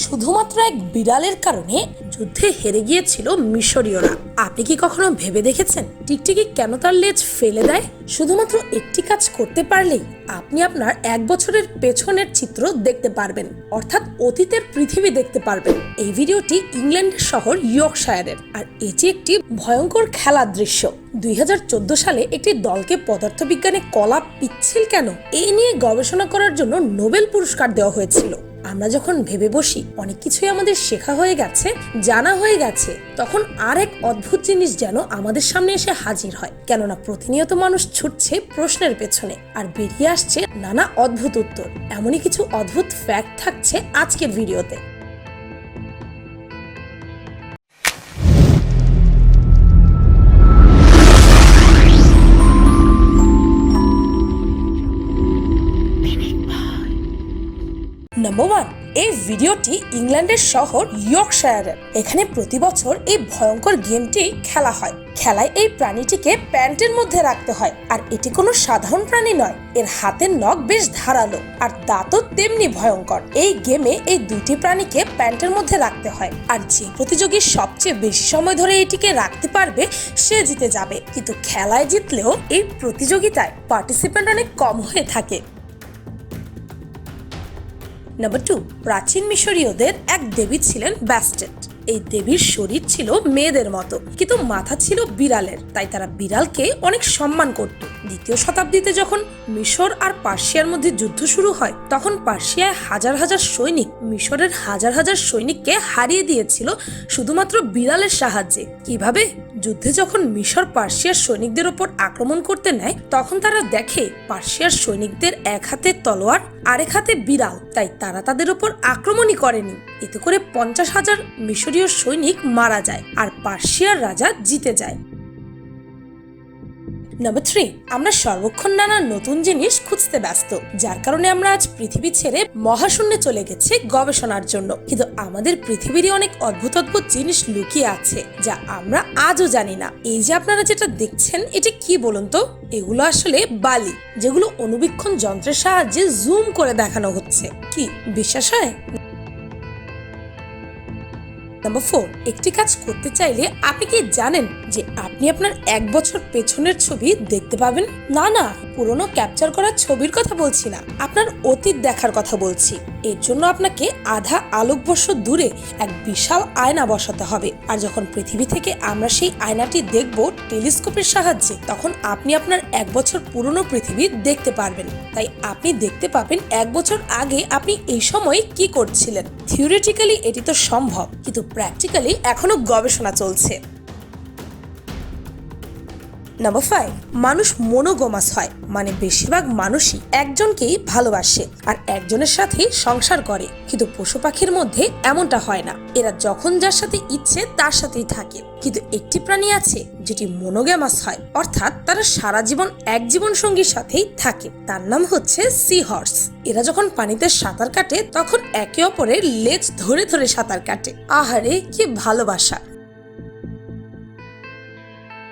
শুধুমাত্র এক বিড়ালের কারণে যুদ্ধে হেরে গিয়েছিল মিশরীয়রা। আপনি কি কখনো ভেবে দেখেছেন টিকটিকি কেন তার লেজ ফেলে দেয়? শুধুমাত্র একটি কাজ করতে পারলেই আপনি আপনার এক বছরের পেছনের চিত্র দেখতে পারবেন, অর্থাৎ অতীতের পৃথিবী দেখতে পারবেন। এই ভিডিওটি ইংল্যান্ডের শহর ইয়র্কশায়ারের, আর এটি একটি ভয়ঙ্কর খেলার দৃশ্য। দুই হাজার চোদ্দ সালে একটি দলকে পদার্থবিজ্ঞানে কলা পিচ্ছিল কেন? এই নিয়ে গবেষণা করার জন্য নোবেল পুরস্কার দেওয়া হয়েছিল। আমরা যখন ভেবে বসি, অনেক কিছুই আমাদের শেখা হয়ে গেছে, জানা হয়ে গেছে, তখন আর এক অদ্ভুত জিনিস যেন আমাদের সামনে এসে হাজির হয়। কেননা প্রতিনিয়ত মানুষ ছুটছে প্রশ্নের পেছনে আর বেরিয়ে আসছে নানা অদ্ভুত উত্তর। এমনই কিছু অদ্ভুত ফ্যাক্ট থাকছে আজকের ভিডিওতে নাম্বার ওয়ান এই ভিডিওটি ইংল্যান্ডের শহর ইয়র্কশায়ারের। এখানে প্রতি বছর এই ভয়ঙ্কর গেমটি খেলা হয়। খেলায় এই প্রাণীটিকে প্যান্টের মধ্যে রাখতে হয়। আর এটি কোনো সাধারণ প্রাণী নয়, এর হাতের নখ বেশ ধারালো আর দাঁতও তেমনি ভয়ঙ্কর। এই গেমে এই দুটি প্রাণীকে প্যান্টের মধ্যে রাখতে হয়। আর যে প্রতিযোগী সবচেয়ে বেশি সময় ধরে এটিকে রাখতে পারবে, সে জিতে যাবে। কিন্তু খেলায় জিতলেও এই প্রতিযোগিতায় পার্টিসিপেন্ট অনেক কম হয়ে থাকে। নাম্বার টু প্রাচীন মিশরীয়দের এক দেবী ছিলেন ব্যাস্টেট। এই দেবীর শরীর ছিল মেয়েদের মতো, কিন্তু মাথা ছিল বিড়ালের, তাই তারা বিড়ালকে অনেক সম্মান করত। দ্বিতীয় শতাব্দীতে যখন মিশর আর পার্সিয়ার মধ্যে যুদ্ধ শুরু হয়, তখন পার্সিয়ায় হাজার হাজার সৈনিক মিশরের হাজার হাজার সৈনিককে হারিয়ে দিয়েছিল শুধুমাত্র বিড়ালের সাহায্যে। কীভাবে? যুদ্ধে যখন মিশর পার্সিয়ার সৈনিকদের ওপর আক্রমণ করতে নেয়, তখন তারা দেখে পার্সিয়ার সৈনিকদের এক হাতে তলোয়ার, আরেক হাতে বিড়াল। তাই তারা তাদের ওপর আক্রমণই করেনি। এতে করে পঞ্চাশ হাজার মিশরীয় সৈনিক মারা যায় আর পার্সিয়ার রাজা জিতে যায়। নাম্বার থ্রি আমরা সর্বক্ষণ নানা নতুন জিনিস খুঁজতে ব্যস্ত, যার কারণে আমরা আজ পৃথিবী ছেড়ে মহাশূন্যে চলে গেছি গবেষণার জন্য। কিন্তু আমাদের পৃথিবীরই অনেক অদ্ভুত অদ্ভুত জিনিস লুকিয়ে আছে, যা আমরা আজও জানি না। এই যে আপনারা যেটা দেখছেন, এটা কি বলুন তো? এগুলো আসলে বালি, যেগুলো অনুবীক্ষণ যন্ত্রের সাহায্যে জুম করে দেখানো হচ্ছে। কি, বিশ্বাস হয়? নাম্বার ফোর, একটি কাজ করতে চাইলে আপনি কি জানেন যে আপনি আপনার এক বছর পেছনের ছবি দেখতে পাবেন? না না, পুরনো ক্যাপচার করা ছবির কথা বলছি না, আপনার অতীত দেখার কথা বলছি। এর জন্য আপনাকে আধা আলোকবর্ষ দূরে এক বিশাল আয়না বসাতে হবে। আর যখন পৃথিবী থেকে আমরা সেই আয়নাটি দেখব টেলিস্কোপের সাহায্যে, তখন আপনি আপনার এক বছর পুরনো পৃথিবী দেখতে পারবেন। তাই আপনি দেখতে পাবেন এক বছর আগে আপনি এই সময় কি করছিলেন। থিওরিটিক্যালি এটি তো সম্ভব, কিন্তু প্র্যাকটিক্যালি এখনও গবেষণা চলছে। নাম্বার ফাইভ মানুষ মনোগমাস হয় মানে বেশিরভাগ মানুষই একজনকেই ভালোবাসে আর একজনের সাথে সংসার করে। কিন্তু পশু পাখির মধ্যে এমনটা হয় না। এরা যখন যার সাথে ইচ্ছে, তার সাথেই থাকে। কিন্তু একটি প্রাণী আছে যেটি মনোগ্যামাস হয়, অর্থাৎ তারা সারা জীবন এক জীবন সঙ্গীর সাথেই থাকে। তার নাম হচ্ছে সি হর্স এরা যখন পানিতে সাঁতার কাটে, তখন একে অপরের লেজ ধরে ধরে সাঁতার কাটে। আহারে, কি ভালোবাসা!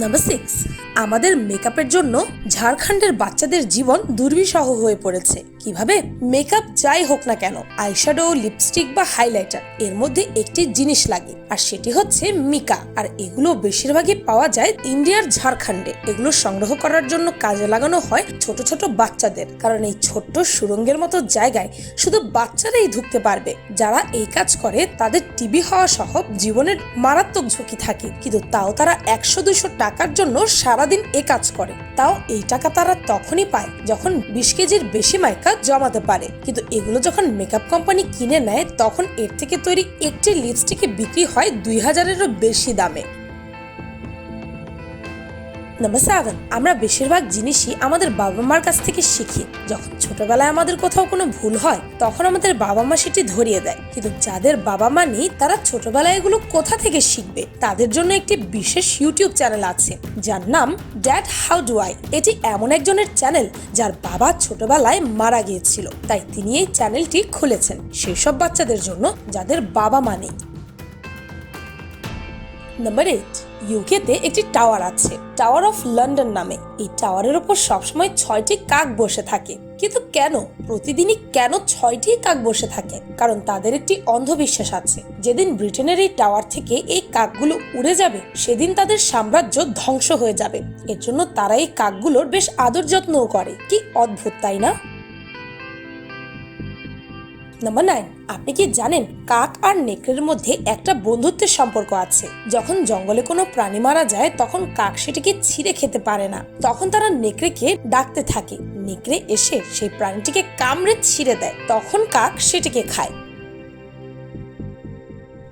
নাম্বার সিক্স আমাদের মেকআপের জন্য ঝাড়খণ্ডের বাচ্চাদের জীবন দুর্বিষহ হয়ে পড়েছে। কীভাবে? মেকআপ যাই হোক না কেন আইশ্যাডো লিপস্টিক বা হাইলাইটার এর মধ্যে একটি জিনিস লাগে, আর সেটি হচ্ছে মিকা। আর এগুলো বেশিরভাগই পাওয়া যায় ইন্ডিয়ার ঝাড়খণ্ডে। এগুলো সংগ্রহ করার জন্য কাজে লাগানো হয় ছোট ছোট বাচ্চাদের, কারণ এই ছোট্ট সুরঙ্গের মতো জায়গায় শুধু বাচ্চারাই ঢুকতে পারবে। যারা এই কাজ করে, তাদের টিবি হওয়া সহ জীবনের মারাত্মক ঝুঁকি থাকে, কিন্তু তাও তারা একশো দুইশো টাকার জন্য সারাদিন এ কাজ করে। তাও এই টাকা তারা তখনই পায় যখন বিশ কেজির বেশি মাইকা জমাতে পারে। কিন্তু এগুলো যখন মেকআপ কোম্পানি কিনে নেয়, তখন এর থেকে তৈরি একটি লিপস্টিকে বিক্রি হয় দুই হাজারেরও বেশি দামে। নাম্বার সেভেন আমরা বেশিরভাগ জিনিসই আমাদের বাবা মার কাছ থেকে শিখি। যখন ছোটবেলায় আমাদের কোথাও কোনো ভুল হয়, তখন আমাদের বাবা মা সেটি ধরিয়ে দেয়। কিন্তু যাদের বাবা মা নেই, তারা ছোটবেলায় এগুলো কোথা থেকে শিখবে? তাদের জন্য একটি বিশেষ ইউটিউব চ্যানেল আছে, যার নাম ড্যাড হাউ ডু আই এটি এমন একজনের চ্যানেল যার বাবা ছোটবেলায় মারা গিয়েছিল। তাই তিনি এই চ্যানেলটি খুলেছেন, সেসব বাচ্চাদের জন্য যাদের বাবা মা নেই। নাম্বার এইট ইউকেতে একটি টাওয়ার আছে। টাওয়ার অফ লন্ডন নামে। এই টাওয়ারের উপর সবসময় ছয়টি কাক বসে থাকে। কিন্তু কেন? প্রতিদিনই কেন ছয়টি কাক বসে থাকে? কারণ তাদের একটি অন্ধবিশ্বাস আছে। যেদিন ব্রিটেনের এই টাওয়ার থেকে এই কাকগুলো উড়ে যাবে, সেদিন তাদের সাম্রাজ্য ধ্বংস হয়ে যাবে। এর জন্য তারা এই কাকগুলোর বেশ আদর যত্নও করে। কি অদ্ভুত, তাই না? Number nine. আপনি কি জানেন কাক আর নেকড়ের মধ্যে একটা বন্ধুত্বের সম্পর্ক আছে? যখন জঙ্গলে কোনো প্রাণী মারা যায়, তখন কাক সেটিকে ছিঁড়ে খেতে পারে না। তখন তারা নেকড়েকে ডাকতে থাকে। নেকড়ে এসে সেই প্রাণীটিকে কামড়ে ছিঁড়ে দেয়। তখন কাক সেটিকে খায়।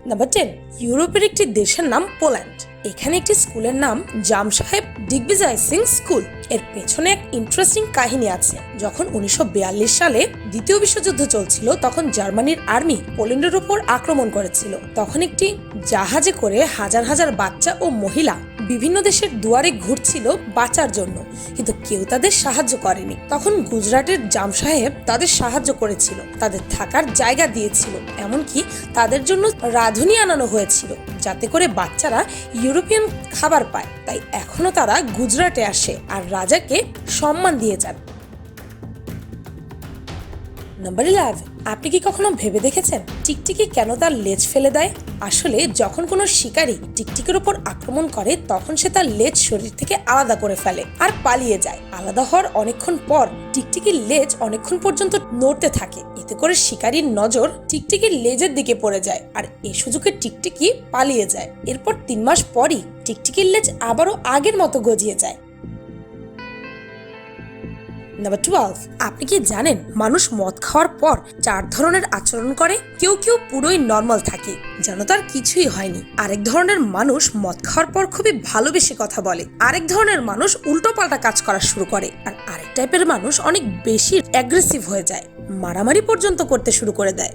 নাম্বার টেন ইউরোপের একটি দেশের নাম পোল্যান্ড। এখানে একটি স্কুলের নাম জাম সাহেব ডিগবিজয় সিং স্কুল। এর পেছনে এক ইন্টারেস্টিং কাহিনী আছে। যখন উনিশশো বিয়াল্লিশ সালে দ্বিতীয় বিশ্বযুদ্ধ চলছিল, তখন জার্মানির আর্মি পোল্যান্ডের উপর আক্রমণ করেছিল। তখন একটি জাহাজে করে হাজার হাজার বাচ্চা ও মহিলা বিভিন্ন দেশের দুয়ারে ঘুরছিল বাঁচার জন্য। কিন্তু কেউ তাদের সাহায্য করেনি। তখন গুজরাটের জাম সাহেব তাদের সাহায্য করেছিল। তাদের থাকার জায়গা দিয়েছিল। এমনকি তাদের জন্য রাঁধুনি আনানো হয়েছিল। যাতে করে বাচ্চারা ইউরোপিয়ান খাবার পায়। তাই এখনও তারা গুজরাটে আসে আর রাজাকে সম্মান দিয়ে যান। নাম্বার ইলেভেন আপনি কি কখনো ভেবে দেখেছেন টিকটিকি কেন তার লেজ ফেলে দেয়? আসলে যখন কোনো শিকারী টিকটিকির উপর আক্রমণ করে, তখন সে তার লেজ শরীর থেকে আলাদা করে ফেলে আর পালিয়ে যায়। আলাদা হওয়ার অনেকক্ষণ পর টিকটিকির লেজ অনেকক্ষণ পর্যন্ত নড়তে থাকে। এতে করে শিকারীর নজর টিকটিকির লেজের দিকে পড়ে যায় আর এ সুযোগে টিকটিকি পালিয়ে যায়। এরপর তিন মাস পরই টিকটিকির লেজ আবারও আগের মতো গজিয়ে যায়। নাম্বার টুয়েলভ আপনি কি জানেন মানুষ মদ খাওয়ার পর চার ধরনের আচরণ করে, কেউ কেউ পুরোই নর্মাল থাকে, যেন তার কিছুই হয়নি। আরেক ধরনের মানুষ মদ খাওয়ার পর খুবই ভালোবেসে কথা বলে, আরেক ধরনের মানুষ উল্টো পাল্টা কাজ করা শুরু করে, আর আরেক টাইপের মানুষ অনেক বেশি অ্যাগ্রেসিভ হয়ে যায়, মারামারি পর্যন্ত করতে শুরু করে দেয়।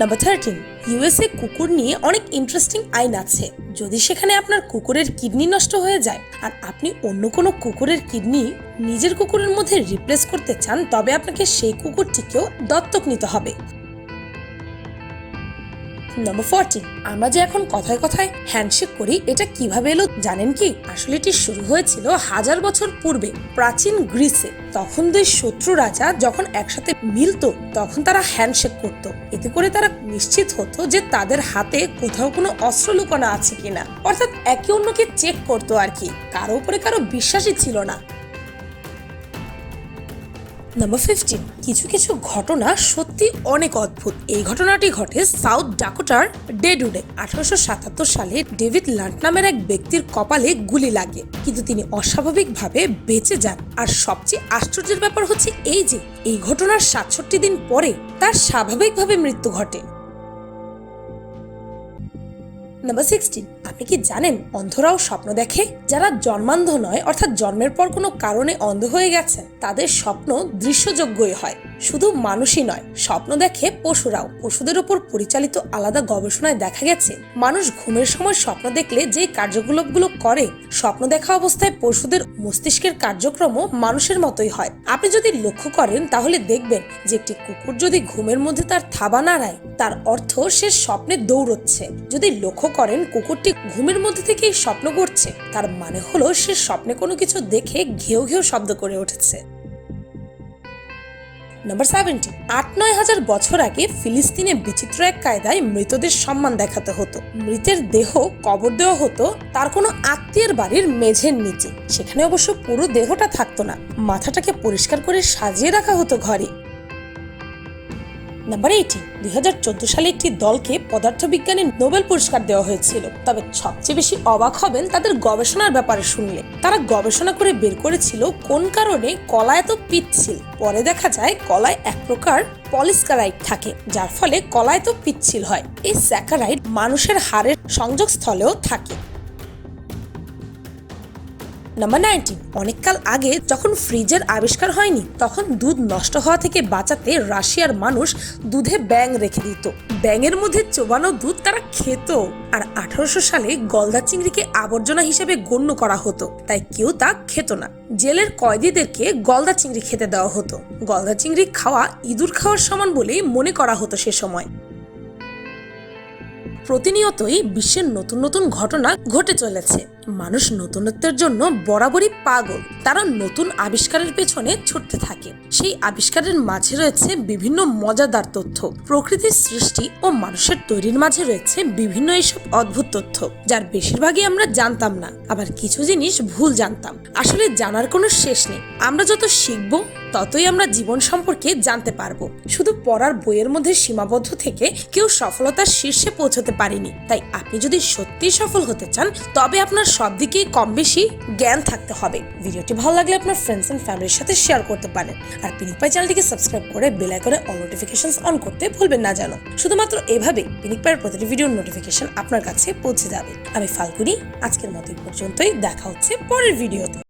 নাম্বার থার্টিন ইউএসএ কুকুর নিয়ে অনেক ইন্টারেস্টিং আইন আছে। যদি সেখানে আপনার কুকুরের কিডনি নষ্ট হয়ে যায় আর আপনি অন্য কোনো কুকুরের কিডনি নিজের কুকুরের মধ্যে রিপ্লেস করতে চান, তবে আপনাকে সেই কুকুরটিকেও দত্তক নিতে হবে। নম্বর ফোরটিন আমরা যে এখন কথায় কথায় হ্যান্ডশেক করি, এটা কীভাবে এলো জানেন কি? আসলে এটি শুরু হয়েছিল হাজার বছর পূর্বে প্রাচীন গ্রিসে। তখন দুই শত্রু রাজা যখন একসাথে মিলতো, তখন তারা হ্যান্ডশেক করত। এতে করে তারা নিশ্চিত হতো যে তাদের হাতে কোথাও কোনো অস্ত্র লুকানো আছে কিনা। অর্থাৎ একে অন্যকে চেক করতো আর কি। কারও উপরে কারও বিশ্বাসই ছিল না। নাম্বার ফিফটিন কিছু কিছু ঘটনা সত্যি অনেক অদ্ভুত। এই ঘটনাটি ঘটে সাউথ ডাকোটার ডেডুডে আঠারোশো সাতাত্তর সালে ডেভিড লান্ট নামের এক ব্যক্তির কপালে গুলি লাগে। কিন্তু তিনি অস্বাভাবিকভাবে বেঁচে যান। আর সবচেয়ে আশ্চর্যের ব্যাপার হচ্ছে এই যে, এই ঘটনার সাতষট্টি দিন পরে তার স্বাভাবিকভাবে মৃত্যু ঘটে। নাম্বার সিক্সটিন আপনি কি জানেন, অন্ধরাও স্বপ্ন দেখে? যারা জন্মান্ধ নয়, অর্থাৎ জন্মের পর কোনো কারণে অন্ধ হয়ে গেছেন তাদের স্বপ্ন দৃশ্যযোগ্যই হয়। শুধু মানুষই নয়, স্বপ্ন দেখে পশুরাও। পশুদের উপর পরিচালিত আলাদা গবেষণায় দেখা গেছে, মানুষ ঘুমের সময় স্বপ্ন দেখলে যে কার্যকলাপগুলো করে, স্বপ্ন দেখা অবস্থায় পশুদের মস্তিষ্কের কার্যক্রমও মানুষের মতোই হয়। আপনি যদি লক্ষ্য করেন, তাহলে দেখবেন যে একটি কুকুর যদি ঘুমের মধ্যে তার থাবা নাড়ায়, তার অর্থ সে স্বপ্নে দৌড়চ্ছে। যদি লক্ষ্য করেন, কুকুরটি ঘুমের মধ্যে থেকেই স্বপ্ন করছে। তার মানে হলো সে স্বপ্নে কোনো কিছু দেখে ঘেউ ঘেউ শব্দ করে উঠেছে। নাম্বার সেভেন্টি আট নয় হাজার বছর আগে ফিলিস্তিনে বিচিত্র এক কায়দায় মৃতদের সম্মান দেখাতে হতো। মৃতের দেহ কবর দেওয়া হতো, তার কোনো আত্মীয়ের বাড়ির মেঝের নিচে। সেখানে অবশ্য পুরো দেহটা থাকতো না। মাথাটাকে পরিষ্কার করে সাজিয়ে রাখা হতো ঘরে। নাম্বার এইটি দুই সালে একটি দলকে পদার্থবিজ্ঞানে নোবেল পুরস্কার দেওয়া হয়েছিল। তবে সবচেয়ে বেশি অবাক হবেন তাদের গবেষণার ব্যাপারে শুনলে। তারা গবেষণা করে বের করেছিল কোন কারণে কলা এত পিচ্ছিল। পরে দেখা যায় কলায় এক প্রকার পলিস্কারাইড থাকে, যার ফলে কলায় তো পিচ্ছিল হয়। এই স্যাকারাইড মানুষের হাড়ের সংযোগস্থলেও থাকে। নাম্বার নাইনটিন অনেককাল আগে যখন ফ্রিজের আবিষ্কার হয়নি, তখন দুধ নষ্ট হওয়া থেকে বাঁচাতে রাশিয়ার মানুষ দুধে ব্যাং রেখে দিত। ব্যাঙের মধ্যে চোবানো দুধ তারা খেত। আর আঠারোশো সালে গলদা চিংড়িকে আবর্জনা হিসেবে গণ্য করা হতো, তাই কেউ তা খেত না। জেলের কয়েদিদেরকে গলদা চিংড়ি খেতে দেওয়া হতো। গলদা চিংড়ি খাওয়া ইঁদুর খাওয়ার সমান বলেই মনে করা হতো সে সময়। প্রতিনিয়তই বিশ্বের নতুন নতুন ঘটনা ঘটে চলেছে। মানুষ নতুনত্বের জন্য বরাবরই পাগল। তারা নতুন আবিষ্কারের পেছনে ছুটতে থাকে। সেই আবিষ্কারের মাঝে রয়েছে বিভিন্ন মজাদার তথ্য। প্রকৃতির সৃষ্টি ও মানুষের তৈরির মাঝে রয়েছে বিভিন্ন এইসব অদ্ভুত তথ্য, যার বেশিরভাগই আমরা জানতাম না। আবার কিছু জিনিস ভুল জানতাম। আসলে জানার কোনো শেষ নেই। আমরা যত শিখব ততই আমরা জীবন সম্পর্কে জানতে পারব। শুধু পড়ার বইয়ের মধ্যে সীমাবদ্ধ থেকে কেউ সফলতার শীর্ষে পৌঁছতে পারেনি। তাই আপনি যদি সত্যি সফল হতে চান, তবে আপনার সব দিকেই কম বেশি জ্ঞান থাকতে হবে। ভিডিওটি ভালো লাগলে আপনার ফ্রেন্ডস এন্ড ফ্যামিলির সাথে শেয়ার করতে পারেন। আর পিনিক পাই চ্যানেলটিকে সাবস্ক্রাইব করে বেল আইকনে অল নোটিফিকেশনস অন করতে ভুলবেন না জানো শুধুমাত্র এভাবে পিনিক পাইয়ের প্রতিটি ভিডিওর নোটিফিকেশন আপনার কাছে পৌঁছে যাবে। আমি ফাল্গুনি, আজকের মতো পর্যন্তই। দেখা হচ্ছে পরের ভিডিওতে